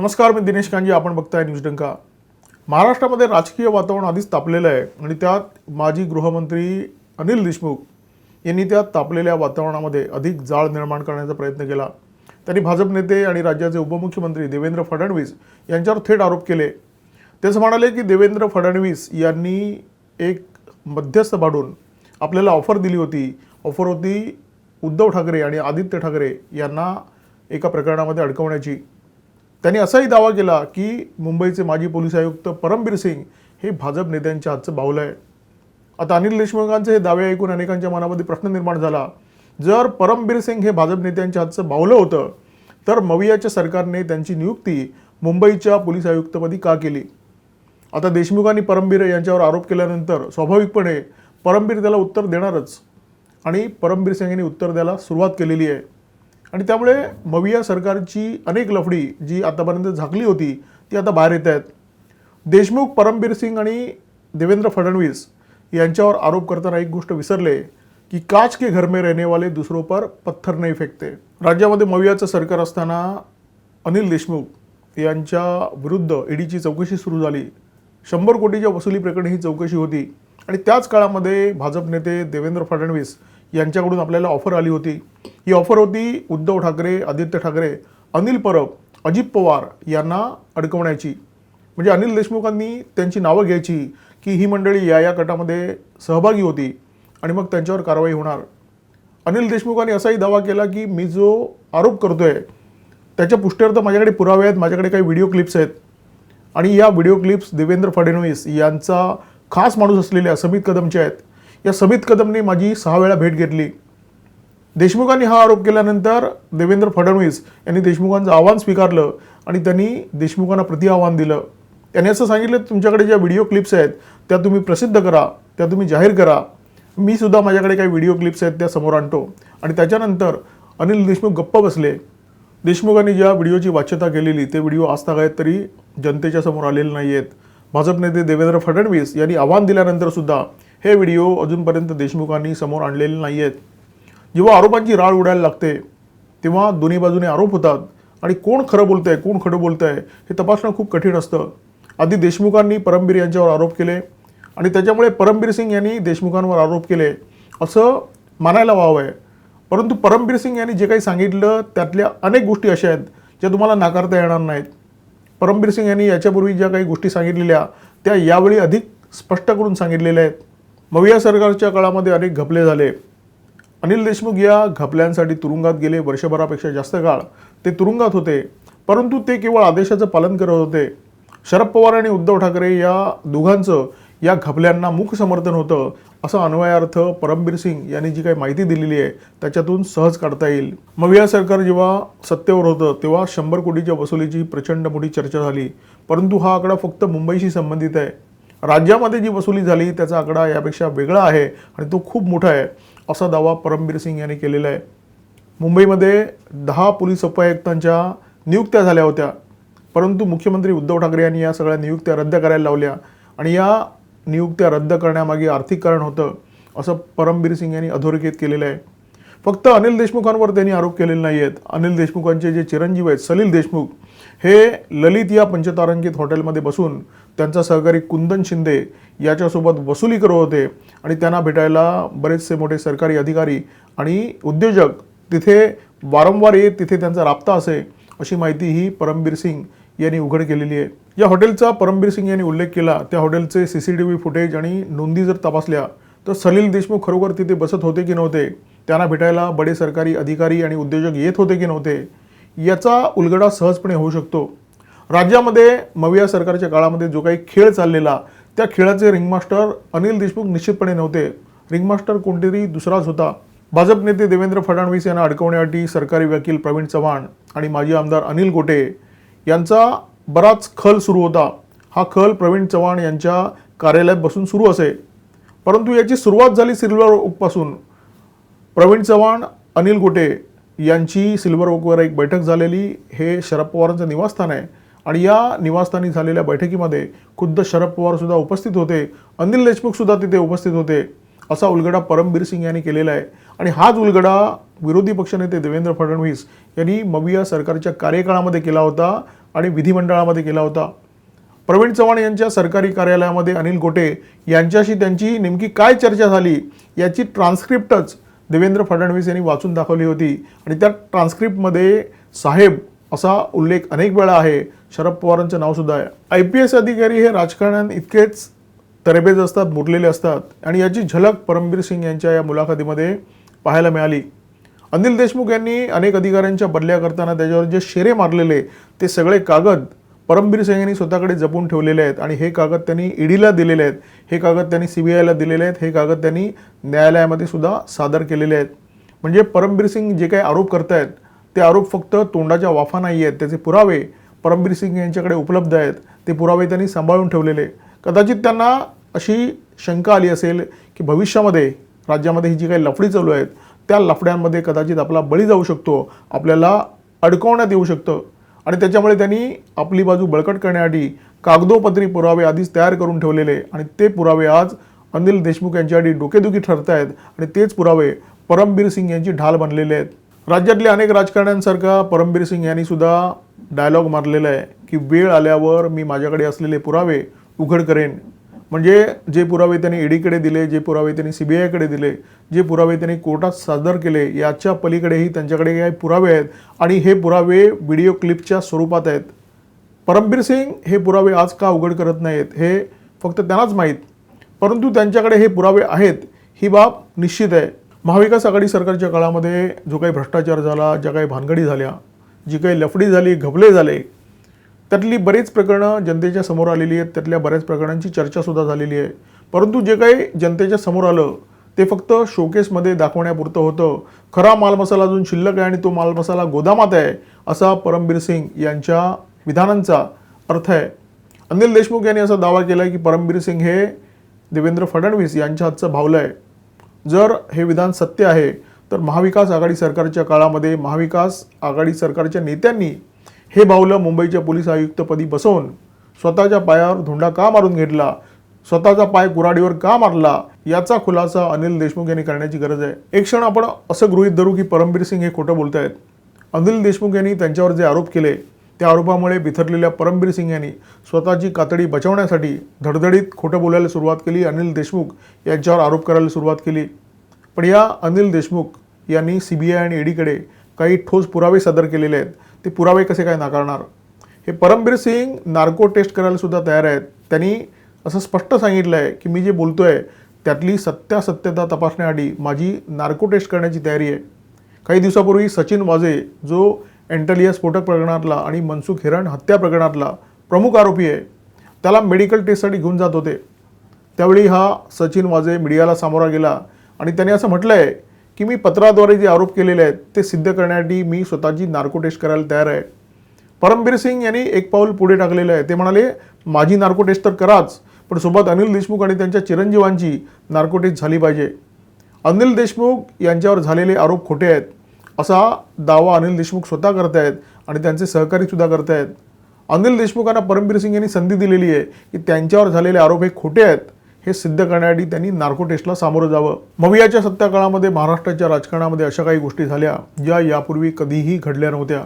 नमस्कार मी दिनेश कांजी आपण बघताय न्यूज डंका. महाराष्ट्रामध्ये राजकीय वातावरण आधीच तापलेलं आहे आणि त्यात माजी गृहमंत्री अनिल देशमुख यांनी त्या तापलेल्या वातावरणामध्ये अधिक जाळ निर्माण करण्याचा प्रयत्न केला. त्यांनी भाजप नेते आणि राज्याचे उपमुख्यमंत्री देवेंद्र फडणवीस यांच्यावर थेट आरोप केले. तेच म्हणाले की देवेंद्र फडणवीस यांनी एक मध्यस्थ भाडून आपल्याला ऑफर दिली होती. ऑफर होती उद्धव ठाकरे आणि आदित्य ठाकरे यांना एका प्रकरणामध्ये अडकवण्याची. त्यांनी असाही दावा केला की मुंबईचे माजी पोलीस आयुक्त परमबीर सिंग हे भाजप नेत्यांच्या हातचं बावलं आहे. आता अनिल देशमुखांचे हे दावे ऐकून अनेकांच्या मनामध्ये प्रश्न निर्माण झाला. जर परमबीर सिंग हे भाजप नेत्यांच्या हातचं बावलं होतं तर मवियाच्या सरकारने त्यांची नियुक्ती मुंबईच्या पोलीस आयुक्तपदी का केली? आता देशमुखांनी परमबीर यांच्यावर आरोप केल्यानंतर स्वाभाविकपणे परमबीर त्याला उत्तर देणारच आणि परमबीर सिंग यांनी उत्तर द्यायला सुरुवात केलेली आहे. आणि त्यामुळे मविया सरकारची अनेक लफडी जी आतापर्यंत झाकली होती ती आता बाहेर येत आहेत. देशमुख परमबीर सिंग आणि देवेंद्र फडणवीस यांच्यावर आरोप करताना एक गोष्ट विसरले की काच के घर में रहने वाले दुसरो पर पत्थर नाही फेकते. राज्यामध्ये मवियाचं सरकार असताना अनिल देशमुख यांच्या विरुद्ध ईडीची चौकशी सुरू झाली. शंभर कोटीच्या वसुली प्रकरणी ही चौकशी होती आणि त्याच काळामध्ये भाजप नेते देवेंद्र फडणवीस यांच्याकडून आपल्याला ऑफर आली होती. ही ऑफर होती उद्धव ठाकरे आदित्य ठाकरे अनिल परब अजित पवार यांना अडकवण्याची म्हणजे अनिल देशमुखांनी त्यांची नावं घ्यायची की ही मंडळी या या गटामध्ये सहभागी होती आणि मग त्यांच्यावर कारवाई होणार. अनिल देशमुखांनी असाही दावा केला की मी जो आरोप करतोय त्याच्या पुष्ट्यार्थ माझ्याकडे पुरावे आहेत माझ्याकडे काही व्हिडिओ क्लिप्स आहेत. आणि या व्हिडिओ क्लिप्स देवेंद्र फडणवीस यांचा खास माणूस असलेल्या समित कदमचे आहेत. या समित कदमने माझी सहा वेळा भेट घेतली. देशमुखांनी हा आरोप केल्यानंतर देवेंद्र फडणवीस यांनी देशमुखांचं आव्हान स्वीकारलं आणि त्यांनी देशमुखांना प्रति आव्हान दिलं. त्यांनी असं सांगितलं तुमच्याकडे ज्या व्हिडिओ क्लिप्स आहेत त्या तुम्ही प्रसिद्ध करा त्या तुम्ही जाहीर करा. मी सुद्धा माझ्याकडे काही व्हिडिओ क्लिप्स आहेत त्या समोर आणतो. आणि त्याच्यानंतर अनिल देशमुख गप्प बसले. देशमुखांनी ज्या व्हिडिओची वाच्यता केलेली ते व्हिडिओ आजतागायत तरी जनतेच्या समोर आलेले नाही आहेत भाजप नेते देवेंद्र फडणवीस यांनी आव्हान दिल्यानंतर सुद्धा हे व्हिडिओ अजूनपर्यंत देशमुखांनी समोर आणलेले नाही आहेत जेव्हा आरोपांची राळ उडायला लागते तेव्हा दोन्ही बाजूने आरोप होतात. आणि कोण खरं बोलत आहे कोण खरं बोलत आहे हे तपासणं खूप कठीण असतं. आधी देशमुखांनी परमबीर यांच्यावर आरोप केले आणि त्याच्यामुळे परमबीर सिंग यांनी देशमुखांवर आरोप केले असं मानायला व्हावं आहे परंतु परमबीर सिंग यांनी जे काही सांगितलं त्यातल्या अनेक गोष्टी अशा आहेत ज्या तुम्हाला नाकारता येणार नाहीत. परमबीर सिंग यांनी याच्यापूर्वी ज्या काही गोष्टी सांगितलेल्या त्या यावेळी अधिक स्पष्ट करून सांगितलेल्या आहेत. मविया सरकारच्या काळामध्ये अनेक घपले झाले. अनिल देशमुख या घपल्यांसाठी तुरुंगात गेले वर्षभरापेक्षा जास्त काळ. ते तुरुंगात होते परंतु ते केवळ आदेशाचं पालन करत होते. शरद पवार आणि उद्धव ठाकरे या दोघांचं या घपल्यांना मुख समर्थन होतं असा अन्वयार्थ परमबीर सिंग यांनी जी काही माहिती दिलेली आहे त्याच्यातून सहज काढता येईल. मविया सरकार जेव्हा सत्तेवर होतं तेव्हा शंभर कोटीच्या वसुलीची प्रचंड मोठी चर्चा झाली. परंतु हा आकडा फक्त मुंबईशी संबंधित आहे. राज्यामध्ये जी वसुली झाली त्याचा आकडा यापेक्षा वेगळा आहे आणि तो खूप मोठा आहे. असा दावा परमबीर सिंग यांनी केलेला आहे. मुंबईमध्ये दहा पोलीस उपायुक्तांच्या नियुक्त्या झाल्या होत्या. परंतु मुख्यमंत्री उद्धव ठाकरे यांनी या सगळ्या नियुक्त्या रद्द करायला लावल्या आणि या नियुक्त्या रद्द करण्यामागे आर्थिक कारण होतं असं परमबीर सिंग यांनी अधोरेखित केलेलं आहे. फक्त अनिल देशमुखांवर त्यांनी आरोप केलेले नाही आहेत अनिल देशमुखांचे जे चिरंजीव आहेत सलील देशमुख हे ललित या पंचतारांकित हॉटेलमध्ये बसून त्यांचा सहकारी कुंदन शिंदे याच्यासोबत वसुली करत होते आणि त्यांना भेटायला बरेचसे मोठे सरकारी अधिकारी आणि उद्योजक तिथे वारंवार येत तिथे त्यांचा राबता असे अशी माहिती ही परमबीर सिंग यांनी उघड केलेली आहे. या हॉटेलचा परमबीर सिंग यांनी उल्लेख केला. त्या हॉटेलचे C C T V footage आणि नोंदी जर तपासल्या तर सलील देशमुख खरोखर तिथे बसत होते की नव्हते? त्यांना भेटायला बडे सरकारी अधिकारी आणि उद्योजक येत होते की नव्हते? याचा उलगडा सहजपणे होऊ शकतो. राज्यामध्ये मविया सरकारच्या काळामध्ये जो काही खेळ चाललेला त्या खेळाचे रिंगमास्टर अनिल देशमुख निश्चितपणे नव्हते. रिंगमास्टर कोणतरी दुसराच होता. भाजप नेते देवेंद्र फडणवीस यांना अडकवण्यासाठी सरकारी वकील प्रवीण चव्हाण आणि माजी आमदार अनिल गोटे यांचा बराच खल सुरू होता. हा खल प्रवीण चव्हाण यांच्या कार्यालयात बसून सुरू असे. परंतु याची सुरुवात झाली सिल्वर ओकपासून. प्रवीण चव्हाण अनिल गोटे यांची सिल्वर ओकवर एक बैठक झालेली. हे शरद पवारांचं निवासस्थान आहे. आणि या निवासस्थानी झालेल्या बैठकीमध्ये खुद्द शरद पवारसुद्धा उपस्थित होते. अनिल देशमुखसुद्धा तिथे उपस्थित होते. असा उलगडा परमबीर सिंग यांनी केलेला आहे. आणि हाच उलगडा विरोधी पक्षनेते देवेंद्र फडणवीस यांनी मविया सरकारच्या कार्यकाळामध्ये केला होता आणि विधिमंडळामध्ये केला होता. प्रवीण चव्हाण यांच्या सरकारी कार्यालयामध्ये अनिल गोटे यांच्याशी त्यांची नेमकी काय चर्चा झाली याची ट्रान्स्क्रिप्टच देवेंद्र फडणवीस यांनी वाचून दाखवली होती. आणि त्या ट्रान्स्क्रिप्टमध्ये साहेब असा उल्लेख अनेक वेळा आहे. शरद पवारांचं नावसुद्धा आहे. आय पी एस अधिकारी हे राजकारण्यात इतकेच तरबेज असतात मुरलेले असतात आणि याची झलक परमबीर सिंग यांच्या या मुलाखतीमध्ये पाहायला मिळाली. अनिल देशमुख यांनी अनेक अधिकाऱ्यांच्या बदल्या करताना त्याच्यावर जे शेरे मारलेले ते सगळे कागद परमबीर सिंग यांनी स्वतःकडे जपून ठेवलेले आहेत आणि हे कागद त्यांनी ईडीला दिलेले आहेत. हे कागद त्यांनी सी बी आयला दिलेले आहेत. हे कागद त्यांनी न्यायालयामध्ये सुद्धा सादर केलेले आहेत. म्हणजे परमबीर सिंग जे काही आरोप करतायत ते आरोप फक्त तोंडाच्या वाफा नाही आहेत त्याचे पुरावे परमबीर सिंग यांच्याकडे उपलब्ध आहेत ते पुरावे त्यांनी सांभाळून ठेवलेले. कदाचित त्यांना अशी शंका आली असेल की भविष्यामध्ये राज्यामध्ये ही जी काही लफडी चालू आहेत त्या लफड्यांमध्ये कदाचित आपला बळी जाऊ शकतो आपल्याला अडकवण्यात येऊ शकतं. आणि त्याच्यामुळे त्यांनी आपली बाजू बळकट करण्यासाठी कागदोपत्री पुरावे आधीच तयार करून ठेवलेले आणि ते पुरावे आज अनिल देशमुख यांच्यासाठी डोकेदुखी ठरत आहेत आणि तेच पुरावे परमबीर सिंग यांची ढाल बनलेले आहेत. राज्यातल्या अनेक राजकारण्यांसारखा परमबीर सिंग यांनी सुद्धा डायलॉग मारलेला आहे की वेळ आल्यावर मी माझ्याकडे असलेले पुरावे उघड करेन. म्हणजे जे पुरावे त्यांनी ईडीकडे दिले जे पुरावे त्यांनी सी बी आयकडे दिले जे पुरावे त्यांनी कोर्टात सादर केले याच्या पलीकडेही त्यांच्याकडे काही पुरावे आहेत आणि हे पुरावे व्हिडिओ क्लिपच्या स्वरूपात आहेत. परमबीर सिंग हे पुरावे आज का उघड करत नाहीत हे फक्त त्यांनाच माहीत. परंतु त्यांच्याकडे हे पुरावे आहेत ही बाब निश्चित आहे. महाविकास आघाडी सरकारच्या काळामध्ये जो काही भ्रष्टाचार झाला ज्या काही भानगडी झाल्या जी काही लफडी झाली घबले झाले त्यातली बरीच प्रकरणं जनतेच्या समोर आलेली आहेत. त्यातल्या बऱ्याच प्रकरणांची चर्चासुद्धा झालेली आहे. परंतु जे काही जनतेच्या समोर आलं ते फक्त शोकेसमध्ये दाखवण्यापुरतं होतं. खरा मालमसाला अजून शिल्लक आहे आणि तो मालमसाला गोदामात आहे असा परमबीर सिंग यांच्या विधानांचा अर्थ आहे. अनिल देशमुख यांनी असा दावा केला आहे की परमबीर सिंग हे देवेंद्र फडणवीस यांच्या हातचं भावलं आहे. जर हे विधान सत्य आहे तर महाविकास आघाडी सरकारच्या काळामध्ये महाविकास आघाडी सरकारच्या नेत्यांनी हे बाहुलं मुंबईच्या पोलीस आयुक्तपदी बसवून स्वतःच्या पायावर धोंडा का मारून घेतला? स्वतःचा पाय कुराडीवर का मारला? याचा खुलासा अनिल देशमुख यांनी करण्याची गरज आहे. एक क्षण आपण असं गृहीत धरू की परमबीर सिंग हे खोटं बोलत आहेत अनिल देशमुख यांनी त्यांच्यावर जे आरोप केले त्या आरोपामुळे बिथरलेल्या परमबीर सिंग यांनी स्वतःची कातडी बचावण्यासाठी धडधडीत खोटं बोलायला सुरुवात केली. अनिल देशमुख यांच्यावर आरोप करायला सुरुवात केली. पण या अनिल देशमुख यांनी सी बी आय आणि ईडीकडे काही ठोस पुरावे सादर केलेले आहेत. ते पुरावे कसे काय नाकारणार? हे परमबीर सिंग नार्को टेस्ट करायला सुद्धा तयार आहेत. त्यांनी असं स्पष्ट सांगितलं आहे की मी जे बोलतो आहे त्यातली सत्यासत्यता तपासण्याआधी माझी नार्को टेस्ट करण्याची तयारी आहे. काही दिवसापूर्वी सचिन वाजे जो एंटलिया स्फोटक प्रकरणातला आणि मनसुख हिरण हत्या प्रकरणातला प्रमुख आरोपी आहे त्याला मेडिकल टेस्टसाठी घेऊन जात होते. त्यावेळी हा सचिन वाजे मीडियाला सामोरा गेला. आणि त्याने असं म्हटलं आहे की मी पत्राद्वारे जे आरोप केलेले आहेत ते सिद्ध करण्यासाठी मी स्वतःची नार्को टेस्ट करायला तयार आहे. परमबीर सिंग यांनी एक पाऊल पुढे टाकलेलं आहे. ते म्हणाले माझी नार्को टेस्ट तर कराच पण सोबत अनिल देशमुख आणि त्यांच्या चिरंजीवांची नार्को टेस्ट झाली पाहिजे. अनिल देशमुख यांच्यावर झालेले आरोप खोटे आहेत. असा दावा अनिल देशमुख स्वतः करत आहेत आणि त्यांचे सहकारीसुद्धा करत आहेत अनिल देशमुखांना परमबीर सिंग यांनी संधी दिलेली आहे की त्यांच्यावर झालेले आरोप हे खोटे आहेत. हे सिद्ध करण्यासाठी त्यांनी नार्को टेस्टला सामोरं जावं. मवियाच्या सत्ताकाळामध्ये महाराष्ट्राच्या राजकारणामध्ये अशा काही गोष्टी झाल्या ज्या यापूर्वी कधीही घडल्या नव्हत्या.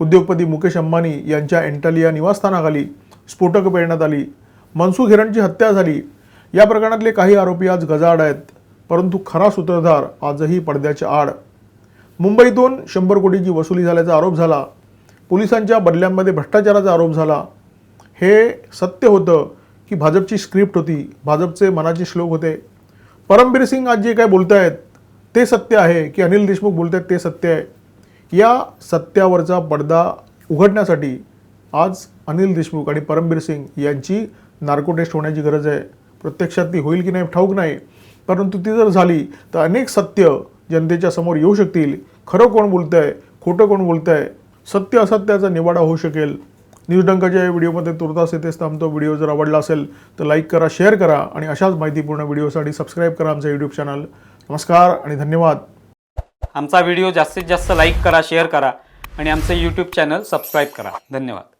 उद्योगपती मुकेश अंबानी यांच्या एंटालिया निवासस्थानाखाली स्फोटक पेरण्यात आली. मनसुख हिरणची हत्या झाली. या प्रकरणातले काही आरोपी आज गजाआड आहेत परंतु खरा सूत्रधार आजही पडद्याच्या आड. मुंबईतून शंभर कोटीची वसुली झाल्याचा आरोप झाला. पोलिसांच्या बदल्यांमध्ये भ्रष्टाचाराचा आरोप झाला. हे सत्य होतं की भाजपची स्क्रिप्ट होती भाजपचे मनाचे श्लोक होते. परमबीर सिंग आज जे काय बोलत आहेत ते सत्य आहे की अनिल देशमुख बोलत आहेत ते सत्य आहे. या सत्यावरचा पडदा उघडण्यासाठी आज अनिल देशमुख आणि परमबीर सिंग यांची नार्को टेस्ट होण्याची गरज आहे. प्रत्यक्षात ती होईल की नाही ठाऊक नाही. परंतु ती जर झाली तर अनेक सत्य जनतेच्या समोर येऊ शकतील. खरं कोण बोलतं आहे खोटं कोण बोलतं आहे सत्य असत्याचा निवाडा होऊ शकेल. न्यूज डंकाच्या या व्हिडिओमध्ये तुर्तास येतेच थांबतो. व्हिडिओ जर आवडला असेल तर लाईक करा शेअर करा आणि अशाच माहितीपूर्ण व्हिडिओसाठी सबस्क्राईब करा आमचं यूट्यूब चॅनल नमस्कार आणि धन्यवाद. आमचा व्हिडिओ जास्तीत जास्त लाईक करा शेअर करा आणि आमचं यूट्यूब चॅनल सबस्क्राईब करा. धन्यवाद.